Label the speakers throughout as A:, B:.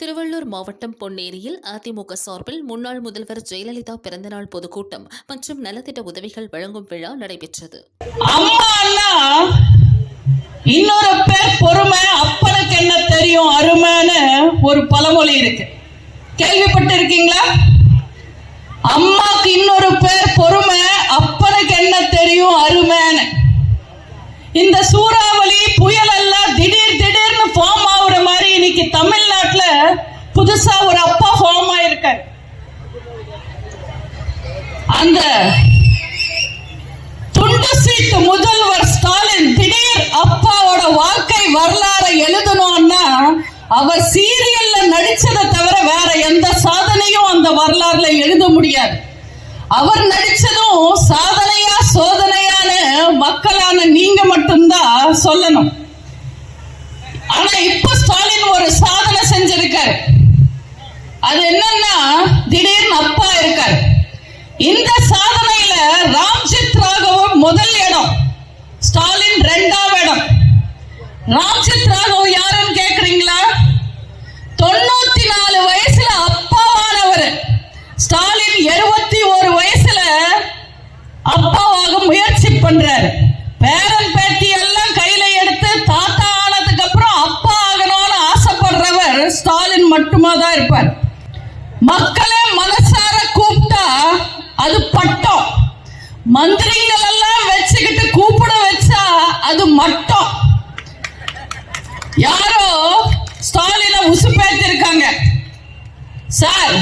A: திருவள்ளூர் மாவட்டம் பொன்னேரியில் அதிமுக சார்பில் முன்னாள் முதல்வர் ஜெயலலிதா பிறந்தநாள் பொதுக்கூட்டம் மற்றும் நலத்திட்ட உதவிகள் வழங்கும் விழா நடைபெற்றது.
B: இன்னொரு பேர் பொறுமை அப்பனுக்கு என்ன தெரியும்? அருமைன்னு ஒரு பழமொழி இருக்கு. கேள்விப்பட்டிருக்கீங்களா? அம்மாக்கு இன்னொரு பேர் பொறுமை அப்பனுக்கு என்ன தெரியும்? அருமைன்னு இந்த சூறாவளி புதுசா ஒரு அப்பா ஃபார்ம் ஆயிருக்காரு. அந்த துண்டு சீட்டு முதல்வர் ஸ்டாலின் திடீர் அப்பாவோட வாழ்க்கை வரலாறை எழுதணும்னா அவர் சீரியல்ல நடிச்சதை தவிர வேற எந்த சாதனையும் அந்த வரலாறுல எழுத முடியாது. அவர் நடிச்சதும் சாதனையா சோதனையான மக்களான நீங்க மட்டும்தான் சொல்லணும். ஆனா இப்ப ஸ்டாலின் ஒரு சாதனை செஞ்சிருக்காரு அது என்னன்னா திடீர்னு அப்பா இருக்காரு இந்த சாதனையில ராம்ஜித் ராகவ் முதல் இடம் ஸ்டாலின் ரெண்டாம் இடம் ராம்ஜித் ராகவ் யாருன்னு கேக்குறீங்களா? தொண்ணூத்தி நாலு வயசுல அப்பாவானவர். ஸ்டாலின் எழுபத்தி ஒரு வயசுல அப்பாவாக முயற்சி பண்றாரு. பேரன் பேத்தி எல்லாம் கையில எடுத்து தாத்தா ஆனதுக்கு அப்புறம் அப்பா ஆகணும்னு ஆசைப்படுறவர் ஸ்டாலின் மட்டுமா தான் இருப்பார். மக்களே மனசார கூப்பிட்டா அது பட்டம். மந்திரிகள் எல்லாம் வச்சுக்கிட்டு கூப்பிட வச்சா அது மட்டம். யாரோ ஸ்டாலினை உசுப்பேத்தி இருக்காங்க சார்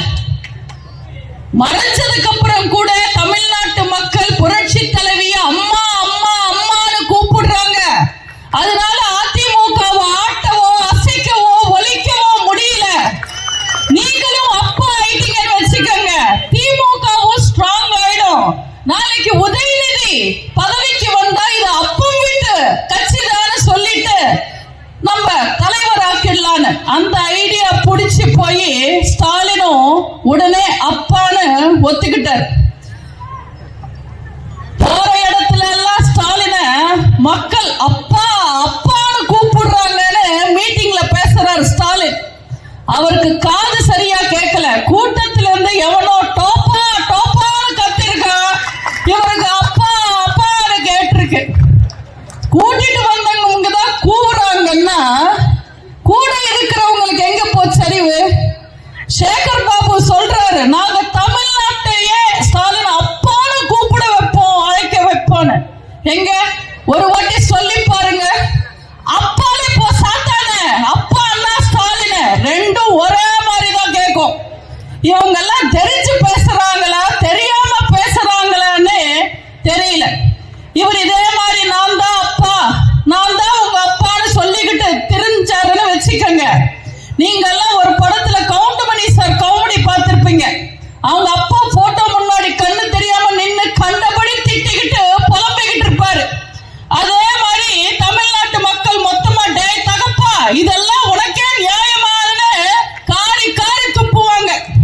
B: மறைஞ்சதுக்கு அப்புறம் கூட தமிழ்நாட்டு மக்கள் புரட்சி தலைவி அம்மா அம்மா அம்மான்னு கூப்பிடுறாங்க. அதனால அதிமுகவை ஆட்டவோ அசைக்கவோ ஒலிக்கவோ முடியல. நீங்களும் அப்பா ஆயிட்டீங்கன்னு வச்சுக்கோங்க. திமுகவும் ஸ்ட்ராங் ஆயிடும். நாளைக்கு உதயநிதி அந்த ஐடியா புடிச்சு போய் ஸ்டாலினும் உடனே அப்பான்னு ஒத்துக்கிட்டார். போற இடத்துல எல்லாம் ஸ்டாலின மக்கள் அப்பா அப்பான்னு கூப்பிடுறாங்கன்னு மீட்டிங்ல பேசுறாரு ஸ்டாலின். அவருக்கு காது சரியா கேட்கல கூட்டத்துல இருந்து எவனோ டோப்பா டோப்பான்னு கத்திருக்கான். இவருக்கு அப்பா அப்பான்னு கேட்டிருக்கு. கூட்டிட்டு சேகர் பாபு சொல்றாரு நாங்க தமிழ்நாட்டையே ஸ்டாலின் அப்பான்னு கூப்பிட வைப்போம் அழைக்க வைப்போம்னு எங்க? ஒரு வாட்டி சொல்லி பாருங்க. அப்பாலே போ சாத்தானே. அப்பா அண்ணா ஸ்டாலின். ரெண்டும் ஒரே மாதிரி தான் கேட்கும். இவங்க எல்லாம் தெரிஞ்சு